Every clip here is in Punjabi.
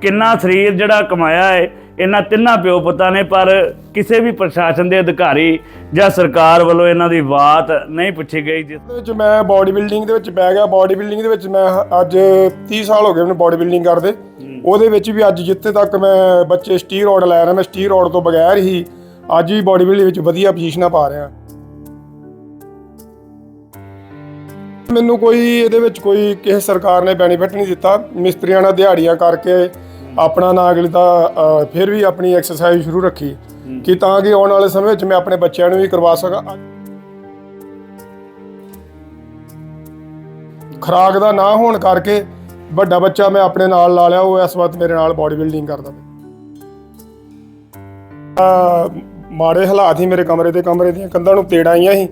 ਕਿੰਨਾ ਸਰੀਰ ਜਿਹੜਾ ਕਮਾਇਆ ਹੈ ਇਹਨਾਂ ਤਿੰਨਾਂ ਪਿਓ ਪੁੱਤਾਂ ਨੇ ਪਰ ਕਿਸੇ ਵੀ ਪ੍ਰਸ਼ਾਸਨ ਦੇ ਅਧਿਕਾਰੀ ਜਾਂ ਸਰਕਾਰ ਵੱਲੋਂ ਇਹਨਾਂ ਦੀ ਬਾਤ ਨਹੀਂ ਪੁੱਛੀ ਗਈ ਜਿਸ ਵਿੱਚ ਮੈਂ ਬਾਡੀ ਬਿਲਡਿੰਗ ਦੇ ਵਿੱਚ ਬਹਿ ਗਿਆ। ਬਾਡੀ ਬਿਲਡਿੰਗ ਦੇ ਵਿੱਚ ਮੈਂ ਅੱਜ 30 ਸਾਲ ਹੋ ਗਏ ਮੈਨੂੰ ਬਾਡੀ ਬਿਲਡਿੰਗ ਕਰਦੇ ਉਹਦੇ ਵਿੱਚ ਵੀ ਅੱਜ ਜਿੱਥੇ ਤੱਕ ਮੈਂ ਬੱਚੇ ਸਟੀ ਰੋਡ ਲੈ ਰਿਹਾ ਮੈਂ ਸਟੀ ਰੋਡ ਤੋਂ ਬਗੈਰ ਹੀ ਅੱਜ ਵੀ ਬਾਡੀ ਬਿਲਡਿੰਗ ਵਿੱਚ ਵਧੀਆ ਪੋਜੀਸ਼ਨਾਂ ਪਾ ਰਿਹਾ। ਮੈਨੂੰ ਕੋਈ ਇਹਦੇ ਵਿੱਚ ਕੋਈ ਕਿਸੇ ਸਰਕਾਰ ਨੇ ਬੈਨੀਫਿਟ ਨਹੀਂ ਦਿੱਤਾ। ਮਿਸਤਰੀਆਂ ਨਾਲ ਦਿਹਾੜੀਆਂ ਕਰਕੇ ਆਪਣਾ ਨਾਗਰਿਕ ਦਾ ਅ, ਫਿਰ ਵੀ ਆਪਣੀ ਐਕਸਰਸਾਈਜ਼ ਸ਼ੁਰੂ ਰੱਖੀ। ਕਿ ਤਾਂ ਕਿ ਆਉਣ ਵਾਲੇ ਸਮੇਂ ਵਿੱਚ ਮੈਂ ਆਪਣੇ ਬੱਚਿਆਂ ਨੂੰ ਵੀ ਕਰਵਾ ਸਕਾਂ। ਖਰਾਕ ਦਾ ਨਾ ਹੋਣ ਕਰਕੇ ਵੱਡਾ ਬੱਚਾ ਮੈਂ ਆਪਣੇ ਨਾਲ ਲਾ ਲਿਆ ਉਹ ਇਸ ਵਕਤ ਮੇਰੇ ਨਾਲ ਬਾਡੀ ਬਿਲਡਿੰਗ ਕਰਦਾ ਅਹ ਮਾੜੇ ਹਾਲਾਤ ਹੀ ਮੇਰੇ ਕਮਰੇ ਦੇ ਕਮਰੇ ਦੀਆਂ ਕੰਧਾਂ ਨੂੰ ਤੇੜਾਂ ਆਈਆਂ ਸੀ।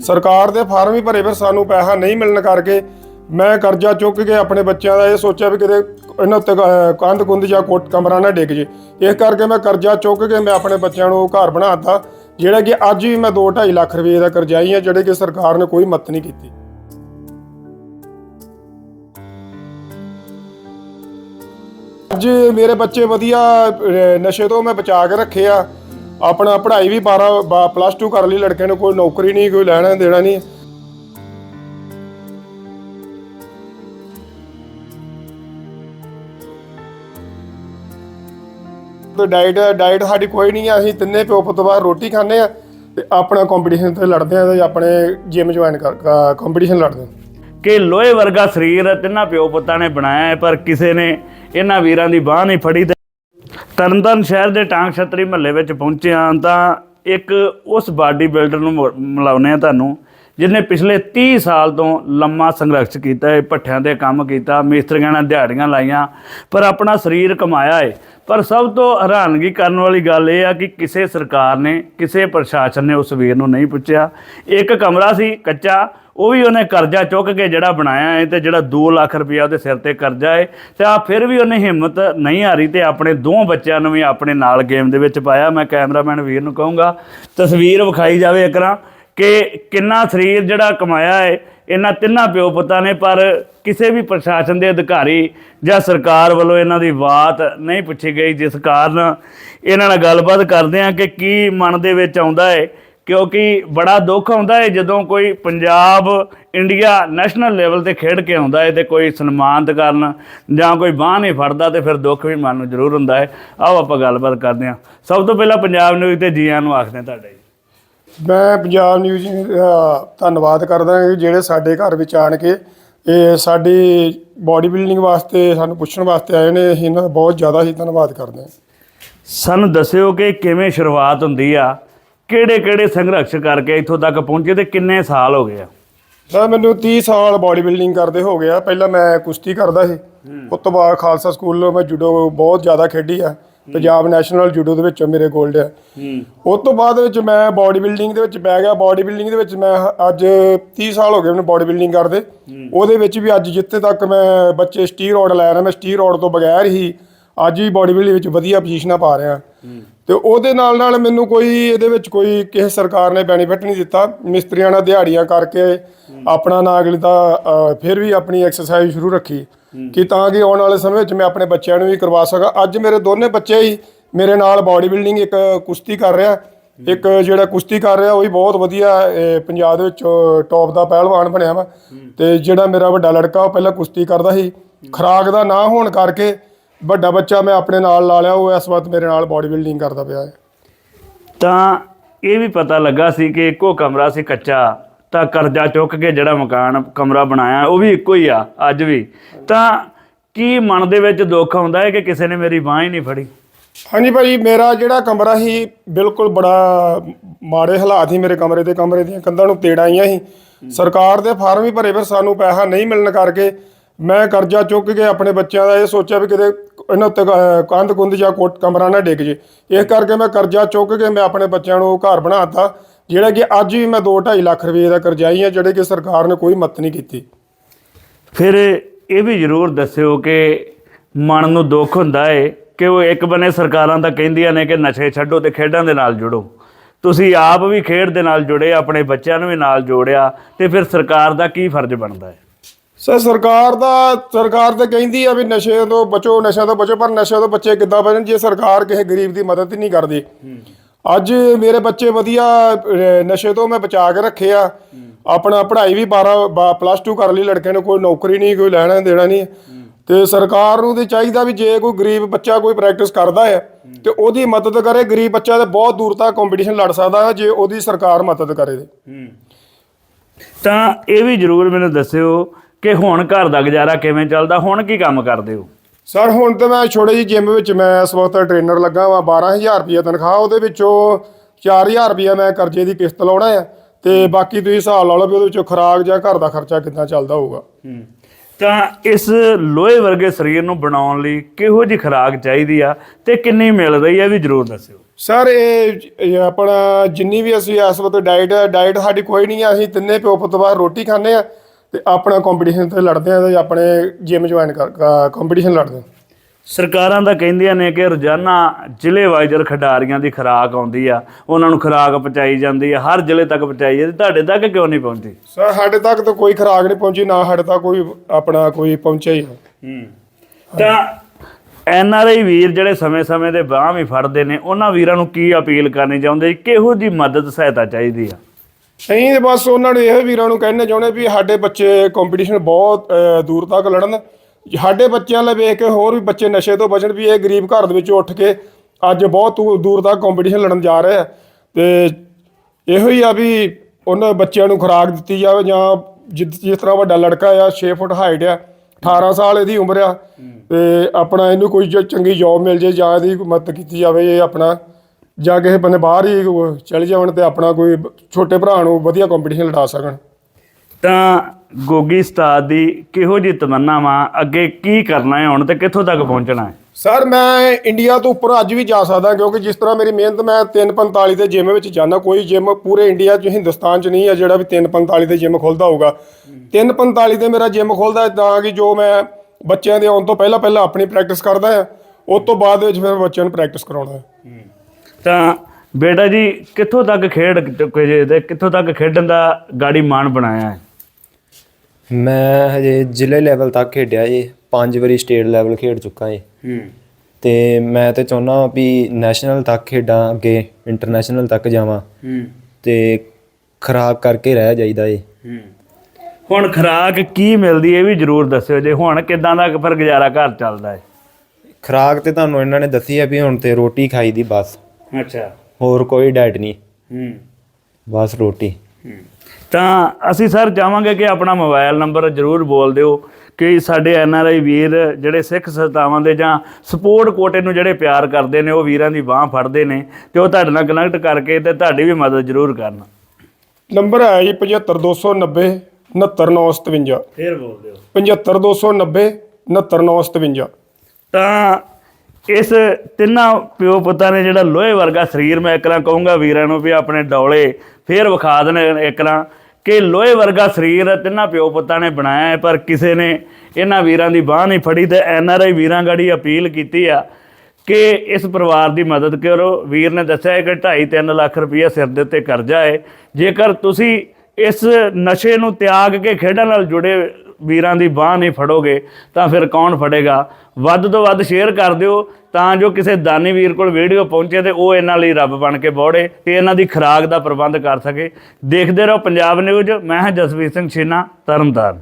ਸਰਕਾਰ ਦੇ ਫਾਰਮ ਹੀ ਭਰੇ ਪਰ ਸਾਨੂੰ ਪੈਸਾ ਨਹੀਂ ਮਿਲਣ ਕਰਕੇ ਮੈਂ ਕਰਜ਼ਾ ਚੁੱਕ ਕੇ ਆਪਣੇ ਬੱਚਿਆਂ ਦਾ ਇਹ ਸੋਚਿਆ ਵੀ ਕਿਤੇ ਇਹਨਾਂ ਉੱਤੇ ਕੰਧ ਕੁੰਦ ਜਾਂ ਕੋਟ ਕਮਰਾ ਨਾ ਡਿੱਗ ਜੇ। ਇਸ ਕਰਕੇ ਮੈਂ ਕਰਜ਼ਾ ਚੁੱਕ ਕੇ ਮੈਂ ਆਪਣੇ ਬੱਚਿਆਂ ਨੂੰ ਉਹ ਘਰ ਬਣਾਤਾ ਜਿਹੜਾ ਕਿ ਅੱਜ ਵੀ ਮੈਂ 2.5 ਲੱਖ ਰੁਪਏ ਦਾ ਕਰਜ਼ਾਈ ਹਾਂ ਜਿਹੜੇ ਕਿ ਸਰਕਾਰ ਨੇ ਕੋਈ ਮਦਦ ਨਹੀਂ ਕੀਤੀ। ਅੱਜ ਮੇਰੇ ਬੱਚੇ ਵਧੀਆ ਨਸ਼ੇ ਤੋਂ ਮੈਂ ਬਚਾ ਕੇ ਰੱਖੇ ਆ। ਆਪਣਾ ਪੜ੍ਹਾਈ ਵੀ 12 ਪਲੱਸ 2 ਕਰ ਲਈ, ਲੜਕੇ ਨੂੰ ਕੋਈ ਨੌਕਰੀ ਨਹੀਂ, ਕੋਈ ਲੈਣਾ ਦੇਣਾ ਨਹੀਂ। ਤੇ ਡਾਈਟ ਡਾਈਟ ਸਾਡੀ ਕੋਈ ਨਹੀਂ ਆ, ਅਸੀਂ ਤਿੰਨੇ ਪਿਓ ਪੁੱਤ ਬਾਹਰ ਰੋਟੀ ਖਾਂਦੇ ਆ ਤੇ ਆਪਣਾ ਕੰਪੀਟੀਸ਼ਨ ਤੇ ਲੜਦੇ ਆ ਤੇ ਆਪਣੇ ਜਿਮ ਜੁਆਇਨ ਕਰ ਕੰਪੀਟੀਸ਼ਨ ਲੜਦੇ ਆ। ਕਿ ਲੋਹੇ ਵਰਗਾ ਸਰੀਰ ਤਿੰਨਾਂ ਪਿਓ ਪੁੱਤਾਂ ਨੇ ਬਣਾਇਆ ਹੈ, ਪਰ ਕਿਸੇ ਨੇ ਇਹਨਾਂ ਵੀਰਾਂ ਦੀ ਬਾਹ ਨਹੀਂ ਫੜੀ ਤਰਨਤਾਰਨ ਸ਼ਹਿਰ ਦੇ ਟਾਂਗ ਛਤਰੀ ਮਹੱਲੇ ਵਿੱਚ ਪਹੁੰਚਿਆ ਤਾਂ ਇੱਕ ਉਸ ਬਾਡੀ ਬਿਲਡਰ ਨੂੰ ਮੁ- ਮਿਲਾਉਂਦੇ ਆ ਤੁਹਾਨੂੰ ਜਿਹਨੇ ਪਿਛਲੇ 30 ਸਾਲ ਤੋਂ ਲੰਮਾ ਸੰਘਰਸ਼ ਕੀਤਾ ਹੈ, ਭੱਠਿਆਂ ਤੇ ਕੰਮ ਕੀਤਾ, ਮਿਸਤਰੀਆਂ ਨਾਲ ਦਿਹਾੜੀਆਂ ਲਾਈਆਂ, ਪਰ ਆਪਣਾ ਸਰੀਰ ਕਮਾਇਆ ਹੈ। ਪਰ ਸਭ ਤੋਂ ਹੈਰਾਨਗੀ ਕਰਨ ਵਾਲੀ ਗੱਲ ਇਹ ਆ ਕਿ ਕਿਸੇ ਸਰਕਾਰ ਨੇ, ਕਿਸੇ ਪ੍ਰਸ਼ਾਸਨ ਨੇ ਉਸ ਵੀਰ ਨੂੰ ਨਹੀਂ ਪੁੱਛਿਆ। ਇੱਕ ਕਮਰਾ ਸੀ ਕੱਚਾ ਉਹ ਵੀ ਉਹਨੇ ਕਰਜ਼ਾ ਚੁੱਕ ਕੇ ਜਿਹੜਾ ਬਣਾਇਆ ਹੈ ਤੇ ਜਿਹੜਾ 2 ਲੱਖ ਰੁਪਇਆ ਉਹਦੇ ਸਿਰ ਤੇ ਕਰਜ਼ਾ ਹੈ ਤੇ ਆ ਫਿਰ ਵੀ ਉਹਨੇ ਹਿੰਮਤ ਨਹੀਂ ਹਾਰੀ ਤੇ ਆਪਣੇ ਦੋ ਬੱਚਿਆਂ ਨੂੰ ਵੀ ਆਪਣੇ ਨਾਲ ਗੇਮ ਦੇ ਵਿੱਚ ਪਾਇਆ। ਮੈਂ ਕੈਮਰਾਮੈਨ ਵੀਰ ਨੂੰ ਕਹੂੰਗਾ, ਤਸਵੀਰ ਵਿਖਾਈ ਜਾਵੇ ਇਕਰਾਂ ਕਿ ਕਿੰਨਾ ਸਰੀਰ ਜਿਹੜਾ ਕਮਾਇਆ ਹੈ, ਇਹਨਾਂ ਤਿੰਨਾਂ ਪਿਓ ਪੁੱਤਾਂ ਨੇ, ਪਰ ਕਿਸੇ ਵੀ ਪ੍ਰਸ਼ਾਸਨ ਦੇ ਅਧਿਕਾਰੀ ਜਾਂ ਸਰਕਾਰ ਵੱਲੋਂ ਇਹਨਾਂ ਦੀ ਬਾਤ ਨਹੀਂ ਪੁੱਛੀ ਗਈ, ਜਿਸ ਕਾਰਨ ਇਹਨਾਂ ਨਾਲ ਗੱਲਬਾਤ ਕਰਦੇ ਆ ਕਿ ਕੀ ਮਨ ਦੇ ਵਿੱਚ ਆਉਂਦਾ ਹੈ ਕਿਉਂਕਿ ਬੜਾ ਦੁੱਖ ਆਉਂਦਾ ਹੈ ਜਦੋਂ ਕੋਈ ਪੰਜਾਬ ਇੰਡੀਆ ਨੈਸ਼ਨਲ ਲੈਵਲ ਤੇ ਖੇਡ ਕੇ ਆਉਂਦਾ ਹੈ ਤੇ ਕੋਈ ਸਨਮਾਨਿਤ ਕਰਨ ਜਾਂ ਕੋਈ ਬਾਹ ਨਹੀਂ ਫੜਦਾ ਤੇ ਫਿਰ ਦੁੱਖ ਵੀ ਮਨ ਨੂੰ ਜ਼ਰੂਰ ਹੁੰਦਾ ਹੈ। ਆਓ ਆਪਾਂ ਗੱਲਬਾਤ ਕਰਦੇ ਹਾਂ। ਸਭ ਤੋਂ ਪਹਿਲਾਂ ਪੰਜਾਬ ਨਿਊਜ਼ ਤੇ ਜੀਆਂ ਨੂੰ ਆਖਦੇ ਹਾਂ ਤੁਹਾਡਾ। ਜੀ ਮੈਂ ਪੰਜਾਬ ਨਿਊਜ਼ ਧੰਨਵਾਦ ਕਰਦਾ ਕਿ ਜਿਹੜੇ ਸਾਡੇ ਘਰ ਵਿੱਚ ਆਣ ਕੇ ਇਹ ਸਾਡੀ ਬਾਡੀ ਬਿਲਡਿੰਗ ਵਾਸਤੇ ਸਾਨੂੰ ਪੁੱਛਣ ਵਾਸਤੇ ਆਏ ਨੇ। ਇਹਨਾਂ ਦਾ ਬਹੁਤ ਜ਼ਿਆਦਾ ਹੀ ਧੰਨਵਾਦ ਕਰਦੇ ਹਾਂ। ਸਾਨੂੰ ਦੱਸਿਓ ਕਿ ਕਿਵੇਂ ਸ਼ੁਰੂਆਤ ਹੁੰਦੀ ਆ ਕਿਹੜੇ ਕਿਹੜੇ ਸੰਘਰਸ਼ ਕਰਕੇ ਇੱਥੋਂ ਤੱਕ ਪਹੁੰਚੇ ਤੇ ਕਿੰਨੇ ਸਾਲ ਹੋ ਗਏ ਆ? ਸਰ ਮੈਨੂੰ 30 ਸਾਲ ਬਾਡੀ ਬਿਲਡਿੰਗ ਕਰਦੇ ਹੋ ਗਿਆ ਪਹਿਲਾਂ ਮੈਂ ਕੁਸ਼ਤੀ ਕਰਦਾ ਸੀ। ਉਸ ਤੋਂ ਬਾਅਦ ਖਾਲਸਾ ਸਕੂਲ ਮੈਂ ਜੂਡੋ ਬਹੁਤ ਜ਼ਿਆਦਾ ਖੇਡੀ ਆ। ਪੰਜਾਬ ਨੈਸ਼ਨਲ ਜੂਡੋ ਦੇ ਵਿੱਚ ਮੇਰੇ 골ਡ ਆ ਉਸ ਤੋਂ ਬਾਅਦ ਵਿੱਚ ਮੈਂ ਬਾਡੀ ਬਿਲਡਿੰਗ ਦੇ ਵਿੱਚ ਬਹਿ ਗਿਆ। ਬਾਡੀ ਬਿਲਡਿੰਗ ਦੇ ਵਿੱਚ ਮੈਂ ਅੱਜ 30 ਸਾਲ ਹੋ ਗਏ ਮੈਨੂੰ ਬਾਡੀ ਬਿਲਡਿੰਗ ਕਰਦੇ। ਉਹਦੇ ਵਿੱਚ ਵੀ ਅੱਜ ਜਿੱਥੇ ਤੱਕ ਮੈਂ ਬੱਚੇ ਸਟੀ ਰੋਡ ਲੈ ਰਿਹਾ ਮੈਂ ਸਟੀ ਰੋਡ ਤੋਂ ਬਗੈਰ ਹੀ ਅੱਜ ਵੀ ਬਾਡੀ ਬਿਲਡਿੰਗ ਵਿੱਚ ਵਧੀਆ ਪੋਜੀਸ਼ਨਾਂ ਪਾ ਰਿਹਾ। ਤੇ ਉਹਦੇ ਨਾਲ ਨਾਲ ਮੈਨੂੰ ਕੋਈ ਇਹਦੇ ਵਿੱਚ ਕੋਈ ਕਿਸੇ ਸਰਕਾਰ ਨੇ ਬੈਨੀਫਿਟ ਨਹੀਂ ਦਿੱਤਾ। ਮਿਸਤਰੀਆਂ ਨਾਲ ਦਿਹਾੜੀਆਂ ਕਰਕੇ ਆਪਣਾ ਨਾਗਰਿਕ ਦਾ ਫਿਰ ਵੀ ਆਪਣੀ ਐਕਸਰਸਾਈਜ਼ ਸ਼ੁਰੂ ਰੱਖੀ। ਕਿ ਤਾਂ ਕਿ ਆਉਣ ਵਾਲੇ ਸਮੇਂ ਵਿੱਚ ਮੈਂ ਆਪਣੇ ਬੱਚਿਆਂ ਨੂੰ ਵੀ ਕਰਵਾ ਸਕਾਂ। ਅੱਜ ਮੇਰੇ ਦੋਨੇ ਬੱਚੇ ਹੀ ਮੇਰੇ ਨਾਲ ਬਾਡੀ ਬਿਲਡਿੰਗ ਇੱਕ ਕੁਸ਼ਤੀ ਕਰ ਰਿਹਾ। ਇੱਕ ਜਿਹੜਾ ਕੁਸ਼ਤੀ ਕਰ ਰਿਹਾ ਉਹ ਵੀ ਬਹੁਤ ਵਧੀਆ ਪੰਜਾਬ ਦੇ ਵਿੱਚ ਟੌਪ ਦਾ ਪਹਿਲਵਾਨ ਬਣਿਆ ਵਾ। ਤੇ ਜਿਹੜਾ ਮੇਰਾ ਵੱਡਾ ਲੜਕਾ ਉਹ ਪਹਿਲਾਂ ਕੁਸ਼ਤੀ ਕਰਦਾ ਸੀ। ਖਰਾਕ ਦਾ ਨਾ ਹੋਣ ਕਰਕੇ ਵੱਡਾ ਬੱਚਾ ਮੈਂ ਆਪਣੇ ਨਾਲ ਲਾ ਲਿਆ ਉਹ ਇਸ ਵਕਤ ਮੇਰੇ ਨਾਲ ਬਾਡੀ ਬਿਲਡਿੰਗ ਕਰਦਾ ਪਿਆ ਹੈ। ਤਾਂ ਇਹ ਵੀ ਪਤਾ ਲੱਗਾ ਸੀ ਕਿ ਇੱਕੋ ਕਮਰਾ ਸੀ ਕੱਚਾ ਤਾਂ ਕਰਜ਼ਾ ਚੁੱਕ ਕੇ ਜਿਹੜਾ ਮਕਾਨ ਕਮਰਾ ਬਣਾਇਆ ਉਹ ਵੀ ਇੱਕੋ ਹੀ ਆ ਅੱਜ ਵੀ। ਤਾਂ ਕੀ ਮਨ ਦੇ ਵਿੱਚ ਦੁੱਖ ਆਉਂਦਾ ਹੈ ਕਿ ਕਿਸੇ ਨੇ ਮੇਰੀ ਬਾਹ ਹੀ ਨਹੀਂ ਫੜੀ? ਹਾਂਜੀ ਭਾਈ ਮੇਰਾ ਜਿਹੜਾ ਕਮਰਾ ਸੀ ਬਿਲਕੁਲ ਬੜਾ ਮਾੜੇ ਹਾਲਾਤ ਸੀ ਮੇਰੇ ਕਮਰੇ ਦੇ ਕਮਰੇ ਦੀਆਂ ਕੰਧਾਂ ਨੂੰ ਤੇੜਾਂ ਆਈਆਂ ਸੀ। ਸਰਕਾਰ ਦੇ ਫਾਰਮ ਹੀ ਭਰੇ ਪਰ ਸਾਨੂੰ ਪੈਸਾ ਨਹੀਂ ਮਿਲਣ ਕਰਕੇ ਮੈਂ ਕਰਜ਼ਾ ਚੁੱਕ ਕੇ ਆਪਣੇ ਬੱਚਿਆਂ ਦਾ ਇਹ ਸੋਚਿਆ ਵੀ ਕਿਤੇ ਇਹਨਾਂ ਉੱਤੇ ਕੰਧ ਕੁੰਦ ਜਾਂ ਕੋਟ ਕਮਰਾ ਨਾ ਡਿੱਗ ਜੇ। ਇਸ ਕਰਕੇ ਮੈਂ ਕਰਜ਼ਾ ਚੁੱਕ ਕੇ ਮੈਂ ਆਪਣੇ ਬੱਚਿਆਂ ਨੂੰ ਉਹ ਘਰ ਬਣਾਤਾ ਜਿਹੜਾ ਕਿ ਅੱਜ ਵੀ ਮੈਂ 2.5 ਲੱਖ ਰੁਪਏ ਦਾ ਕਰਜ਼ਾਈ ਹਾਂ ਜਿਹੜੇ ਕਿ ਸਰਕਾਰ ਨੇ ਕੋਈ ਮਦਦ ਨਹੀਂ ਕੀਤੀ। ਫਿਰ ਇਹ ਵੀ ਜ਼ਰੂਰ ਦੱਸਿਓ ਕਿ ਮਨ ਨੂੰ ਦੁੱਖ ਹੁੰਦਾ ਹੈ ਕਿ ਉਹ ਇੱਕ ਬੰਨੇ ਸਰਕਾਰਾਂ ਤਾਂ ਕਹਿੰਦੀਆਂ ਨੇ ਕਿ ਨਸ਼ੇ ਛੱਡੋ ਤੇ ਖੇਡਾਂ ਦੇ ਨਾਲ ਜੁੜੋ। ਤੁਸੀਂ ਆਪ ਵੀ ਖੇਡ ਦੇ ਨਾਲ ਜੁੜੇ, ਆਪਣੇ ਬੱਚਿਆਂ ਨੂੰ ਵੀ ਨਾਲ ਜੋੜਿਆ ਤੇ ਫਿਰ ਸਰਕਾਰ ਦਾ ਕੀ ਫਰਜ਼ ਬਣਦਾ ਹੈ ਸਰ, ਸਰਕਾਰ ਦਾ, ਸਰਕਾਰ ਤਾਂ ਕਹਿੰਦੀ ਆ ਵੀ ਨਸ਼ੇ ਤੋਂ ਬਚੋ, ਨਸ਼ਿਆਂ ਤੋਂ ਬਚੋ, ਪਰ ਨਸ਼ਿਆਂ ਤੋਂ ਬੱਚੇ ਕਿੱਦਾਂ ਬਚਣ ਜੇ ਸਰਕਾਰ ਕਿਸੇ ਗਰੀਬ ਦੀ ਮਦਦ ਹੀ ਨਹੀਂ ਕਰਦੀ। ਅੱਜ ਮੇਰੇ ਬੱਚੇ ਵਧੀਆ ਨਸ਼ੇ ਤੋਂ ਮੈਂ ਬਚਾ ਕੇ ਰੱਖੇ ਆ। ਆਪਣਾ ਪੜ੍ਹਾਈ ਵੀ 12 ਪਲੱਸ 2 ਕਰ ਲਈ, ਲੜਕੇ ਨੂੰ ਕੋਈ ਨੌਕਰੀ ਨਹੀਂ, ਕੋਈ ਲੈਣਾ ਦੇਣਾ ਨਹੀਂ। ਤੇ ਸਰਕਾਰ ਨੂੰ ਤੇ ਚਾਹੀਦਾ ਵੀ ਜੇ ਕੋਈ ਗਰੀਬ ਬੱਚਾ ਕੋਈ ਪ੍ਰੈਕਟਿਸ ਕਰਦਾ ਹੈ, ਤੇ ਉਹਦੀ ਮਦਦ ਕਰੇ। ਗਰੀਬ ਬੱਚਾ ਤੇ ਬਹੁਤ ਦੂਰ ਤੱਕ ਕੰਪੀਟੀਸ਼ਨ ਲੜ ਸਕਦਾ ਹੈ, ਜੇ ਉਹਦੀ ਸਰਕਾਰ ਮਦਦ ਕਰੇ। ਤਾਂ ਇਹ ਵੀ ਜਰੂਰ ਮੈਨੂੰ ਦੱਸਿਓ ਕਿ ਹੁਣ ਘਰ ਦਾ ਗੁਜ਼ਾਰਾ ਕਿਵੇਂ ਚੱਲਦਾ ਹੁਣ ਕੀ ਕੰਮ ਕਰਦੇ ਹੋ? ਸਰ ਹੁਣ ਤੇ ਮੈਂ ਛੋੜੇ ਜੀ ਜਿਮ ਵਿੱਚ ਮੈਂ ਇਸ ਵਕਤ ਟ੍ਰੇਨਰ ਲੱਗਾ ਵਾਂ 12000 ਰੁਪਏ ਤਨਖਾਹ ਉਹਦੇ ਵਿੱਚੋਂ 4000 ਰੁਪਏ ਮੈਂ ਕਰਜ਼ੇ ਦੀ ਕਿਸ਼ਤ ਲਾਉਣਾ ਆ ਤੇ ਬਾਕੀ ਤੁਸੀਂ ਹਿਸਾਬ ਲਾ ਲਓ ਵੀ ਉਹਦੇ ਵਿੱਚੋਂ ਖੁਰਾਕ ਜਾਂ ਘਰ ਦਾ ਖਰਚਾ ਕਿੰਨਾ ਚੱਲਦਾ ਹੋਊਗਾ। ਤਾਂ ਇਸ ਲੋਹੇ ਵਰਗੇ ਸਰੀਰ ਨੂੰ ਬਣਾਉਣ ਲਈ ਕਿਹੋ ਜਿਹੀ ਖੁਰਾਕ ਚਾਹੀਦੀ ਆ ਤੇ ਕਿੰਨੀ ਮਿਲ ਰਹੀ ਹੈ ਵੀ ਜਰੂਰ ਦੱਸਿਓ। ਸਰ ਇਹ ਇਹ ਆਪਣਾ ਜਿੰਨੀ ਵੀ ਅਸੀਂ ਇਸ ਵਕਤ ਡਾਈਟ ਡਾਈਟ ਸਾਡੀ ਕੋਈ ਨਹੀਂ ਆ ਅਸੀਂ ਤਿੰਨੇ ਪਿਓ ਪੁੱਤ ਬਾਅਦ ਰੋਟੀ ਖਾਂਦੇ ਆ ਤੇ ਆਪਣਾ ਕੰਪੀਟੀਸ਼ਨ ਤੇ ਲੜਦੇ ਆ ਤੇ ਆਪਣੇ ਜਿਮ ਜੁਆਇਨ ਕਰ ਕੰਪੀਟੀਸ਼ਨ ਲੜਦੇ ਆ। ਸਰਕਾਰਾਂ ਤਾਂ ਕਹਿੰਦੀਆਂ ਨੇ ਕਿ ਰੋਜ਼ਾਨਾ ਜ਼ਿਲ੍ਹੇ ਵਾਈਜ਼ਰ ਖਿਡਾਰੀਆਂ ਦੀ ਖੁਰਾਕ ਆਉਂਦੀ ਆ ਉਹਨਾਂ ਨੂੰ ਖੁਰਾਕ ਪਹੁੰਚਾਈ ਜਾਂਦੀ ਆ ਹਰ ਜ਼ਿਲ੍ਹੇ ਤੱਕ ਪਹੁੰਚਾਈ ਜਾਂਦੀ ਤੁਹਾਡੇ ਤੱਕ ਕਿਉਂ ਨਹੀਂ ਪਹੁੰਚੀ? ਸਰ ਸਾਡੇ ਤੱਕ ਤਾਂ ਕੋਈ ਖੁਰਾਕ ਨਹੀਂ ਪਹੁੰਚੀ ਨਾ ਸਾਡੇ ਤੱਕ ਕੋਈ ਆਪਣਾ ਕੋਈ ਪਹੁੰਚਿਆ ਹੀ ਹੈ। ਤਾਂ ਐਨ ਆਰ ਆਈ ਵੀਰ ਜਿਹੜੇ ਸਮੇਂ-ਸਮੇਂ ਦੇ ਬਾਹ ਵੀ ਫੜਦੇ ਨੇ ਉਹਨਾਂ ਵੀਰਾਂ ਨੂੰ ਕੀ ਅਪੀਲ ਕਰਨੀ ਚਾਹੁੰਦੇ? ਕਿਹੋ ਜੀ ਮਦਦ ਸਹਾਇਤਾ ਚਾਹੀਦੀ ਆ? ਅਸੀਂ ਤੇ ਬਸ ਉਹਨਾਂ ਨੂੰ ਇਹ ਵੀਰਾਂ ਨੂੰ ਕਹਿਣਾ ਚਾਹੁੰਦੇ ਵੀ ਸਾਡੇ ਬੱਚੇ ਕੰਪੀਟੀਸ਼ਨ ਬਹੁਤ ਅਹ, ਦੂਰ ਤੱਕ ਲੜਨ। ਸਾਡੇ ਬੱਚਿਆਂ ਲਈ ਵੇਖ ਕੇ ਹੋਰ ਵੀ ਬੱਚੇ ਨਸ਼ੇ ਤੋਂ ਬਚਣ ਵੀ ਇਹ ਗਰੀਬ ਘਰ ਦੇ ਵਿੱਚੋਂ ਉੱਠ ਕੇ ਅੱਜ ਬਹੁਤ ਦੂ- ਦੂਰ ਤੱਕ ਕੰਪੀਟੀਸ਼ਨ ਲੜਨ ਜਾ ਰਹੇ ਆ। ਤੇ ਇਹੋ ਹੀ ਆ ਵੀ ਉਹਨਾਂ ਬੱਚਿਆਂ ਨੂੰ ਖੁਰਾਕ ਦਿੱਤੀ ਜਾਵੇ ਜਾਂ ਜਿ- ਜਿਸ ਤਰ੍ਹਾਂ ਵੱਡਾ ਲੜਕਾ ਆ 6 ਫੁੱਟ ਹਾਈਟ ਆ 18 ਸਾਲ ਇਹਦੀ ਉਮਰ ਆ ਤੇ ਆਪਣਾ ਇਹਨੂੰ ਕੋਈ ਜ- ਚੰਗੀ ਜੌਬ ਮਿਲ ਜੇ ਜਾਂ ਇਹਦੀ ਕੋਈ ਮਦਦ ਕੀਤੀ ਜਾਵੇ ਇਹ ਆਪਣਾ ਜਾਂ ਕਿਸੇ ਬੰਦੇ ਬਾਹਰ ਹੀ ਚਲੇ ਜਾਵਣ ਤੇ ਆਪਣਾ ਕੋਈ ਛੋਟੇ ਭਰਾ ਨੂੰ ਵਧੀਆ ਕੰਪੀਟੀਸ਼ਨ ਲੜਾ ਸਕਣ। ਤਾਂ ਗੋਗੀ ਉਸਤਾਦ ਦੀ ਕਿਹੋ ਜੀ ਤਮੰਨਾ ਵਾ? ਅੱਗੇ ਕੀ ਕਰਨਾ ਹੈ ਹੁਣ ਤੇ ਕਿੱਥੋਂ ਤੱਕ ਪਹੁੰਚਣਾ ਹੈ? ਸਰ ਮੈਂ ਇੰਡੀਆ ਤੋਂ ਉੱਪਰ ਅੱਜ ਵੀ ਜਾ ਸਕਦਾ ਕਿਉਂਕਿ ਜਿਸ ਤਰ੍ਹਾਂ ਮੇਰੀ ਮਿਹਨਤ ਮੈਂ 345 ਦੇ ਜਿਮ ਵਿੱਚ ਜਾਣਾ ਕੋਈ ਜਿਮ ਪੂਰੇ ਇੰਡੀਆ 'ਚ ਹਿੰਦੁਸਤਾਨ 'ਚ ਨਹੀਂ ਹੈ ਜਿਹੜਾ ਵੀ 345 ਦੇ ਜਿਮ ਖੁੱਲਦਾ ਹੋਊਗਾ। 345 ਤੇ ਮੇਰਾ ਜਿਮ ਖੁੱਲਦਾ ਤਾਂ ਕਿ ਜੋ ਮੈਂ ਬੱਚਿਆਂ ਦੇ ਆਉਣ ਤੋਂ ਪਹਿਲਾਂ ਪਹਿਲਾਂ ਆਪਣੀ ਪ੍ਰੈਕਟਿਸ ਕਰਦਾ ਹਾਂ ਉਸ ਤੋਂ ਬਾਅਦ ਵਿੱਚ ਫਿਰ ਬੱਚਿਆਂ ਨੂੰ ਪ੍ਰੈਕਟਿਸ ਕਰਾਉਣਾ ਹੈ। ਤਾਂ ਬੇਟਾ ਜੀ ਕਿੱਥੋਂ ਤੱਕ ਖੇਡ ਚੁੱਕੇ ਜੇ ਤੇ ਕਿੱਥੋਂ ਤੱਕ ਖੇਡਣ ਦਾ ਗਾੜੀ ਮਾਣ ਬਣਾਇਆ ਹੈ? ਮੈਂ ਹਜੇ ਜ਼ਿਲ੍ਹੇ ਲੈਵਲ ਤੱਕ ਖੇਡਿਆ ਜੀ ਪੰਜ ਵਾਰੀ ਸਟੇਟ ਲੈਵਲ ਖੇਡ ਚੁੱਕਾ ਜੀ। ਹੂੰ। ਤੇ ਮੈਂ ਤੇ ਚਾਹੁੰਦਾ ਵੀ ਨੈਸ਼ਨਲ ਤੱਕ ਖੇਡਾਂ ਅੱਗੇ ਇੰਟਰਨੈਸ਼ਨਲ ਤੱਕ ਜਾਵਾਂ। ਹੂੰ। ਤੇ ਖਰਾਬ ਕਰਕੇ ਰਹਿ ਜਾਈਦਾ ਹੂੰ। ਹੁਣ ਖਰਾਕ ਕੀ ਮਿਲਦੀ ਇਹ ਵੀ ਜਰੂਰ ਦੱਸਿਓ ਜੇ। ਹੁਣ ਕਿਦਾਂ ਦਾ ਫਿਰ ਗੁਜ਼ਾਰਾ ਘਰ ਚੱਲਦਾ ਹੈ? ਖਰਾਕ ਤੇ ਤੁਹਾਨੂੰ ਇਹਨਾਂ ਨੇ ਦੱਸੀ ਹੈ ਵੀ ਹੁਣ ਤੇ ਰੋਟੀ ਖਾਈ ਦੀ ਬਸ। ਅੱਛਾ। ਹੋਰ ਕੋਈ ਡਾਈਟ ਨਹੀਂ। ਹੂੰ। ਬਸ ਰੋਟੀ। ਤਾਂ ਅਸੀਂ ਸਰ ਚਾਹਾਂਗੇ ਕਿ ਆਪਣਾ ਮੋਬਾਈਲ ਨੰਬਰ ਜਰੂਰ ਬੋਲ ਦਿਓ ਕਿ ਸਾਡੇ ਐਨ ਆਰ ਆਈ ਵੀਰ ਜਿਹੜੇ ਸਿੱਖ ਸੰਸਥਾਵਾਂ ਦੇ ਜਾਂ ਸਪੋਰਟ ਕੋਟੇ ਨੂੰ ਜਿਹੜੇ ਪਿਆਰ ਕਰਦੇ ਨੇ ਉਹ ਵੀਰਾਂ ਦੀ ਬਾਹ ਫੜਦੇ ਨੇ ਤੇ ਉਹ ਤੁਹਾਡੇ ਨਾਲ ਕਨੈਕਟ ਕਰਕੇ ਤੇ ਤੁਹਾਡੀ ਵੀ ਮਦਦ ਜਰੂਰ ਕਰਨ। ਨੰਬਰ ਹੈ ਜੀ 75290 69957 ਫੇਰ ਬੋਲ ਦਿਓ। 75290 69957 ਤਾਂ ਇਸ ਤਿੰਨਾਂ ਪਿਓ ਪੁੱਤਾਂ ਨੇ ਜਿਹੜਾ ਲੋਹੇ ਵਰਗਾ ਸਰੀਰ ਮੈਂ ਇੱਕ ਕਹੂੰਗਾ, ਵੀਰਾਂ ਨੂੰ ਵੀ ਆਪਣੇ ਡੌਲੇ ਫੇਰ ਵਿਖਾ ਦੇਣ ਇੱਕ ਕਿ ਲੋਹੇ ਵਰਗਾ ਸਰੀਰ ਤਿੰਨਾਂ ਪਿਓ ਪੁੱਤਾਂ ਨੇ ਬਣਾਇਆ ਹੈ, ਪਰ ਕਿਸੇ ਨੇ ਇਹਨਾਂ ਵੀਰਾਂ ਦੀ ਬਾਹ ਨਹੀਂ ਫੜੀ ਤੇ ਐਨ ਆਰ ਆਈ ਵੀਰਾਂ ਗਾੜੀ ਅਪੀਲ ਕੀਤੀ ਆ ਕਿ ਇਸ ਪਰਿਵਾਰ ਦੀ ਮਦਦ ਕਰੋ। ਵੀਰ ਨੇ ਦੱਸਿਆ ਹੈ ਕਿ 2.5 3 ਲੱਖ ਰੁਪਏ ਸਿਰ ਦੇ ਉੱਤੇ ਕਰਜ਼ਾ ਹੈ। ਜੇਕਰ ਤੁਸੀਂ ਇਸ ਨਸ਼ੇ ਨੂੰ ਤਿਆਗ ਕੇ ਖੇਡਾਂ ਨਾਲ ਜੁੜੇ ਵੀਰਾਂ ਦੀ ਬਾਹ ਨਹੀਂ ਫੜੋਗੇ ਤਾਂ ਫਿਰ ਕੌਣ ਫੜੇਗਾ? ਵੱਧ ਤੋਂ ਵੱਧ ਸ਼ੇਅਰ ਕਰ ਦਿਓ ਤਾਂ ਜੋ ਕਿਸੇ ਦਾਨੀ ਵੀਰ ਕੋਲ ਵੀਡੀਓ ਪਹੁੰਚੇ ਤੇ ਉਹ ਇਹਨਾਂ ਲਈ ਰੱਬ ਬਣ ਕੇ ਬੋੜੇ ਤੇ ਇਹਨਾਂ ਦੀ ਖੁਰਾਕ ਦਾ ਪ੍ਰਬੰਧ ਕਰ ਸਕੇ। ਦੇਖਦੇ ਰਹੋ ਪੰਜਾਬ ਨਿਊਜ਼ ਮੈਂ ਹਾਂ ਜਸਵੀਰ ਸਿੰਘ ਛੀਨਾ, ਤਰਨਤਾਰਨ।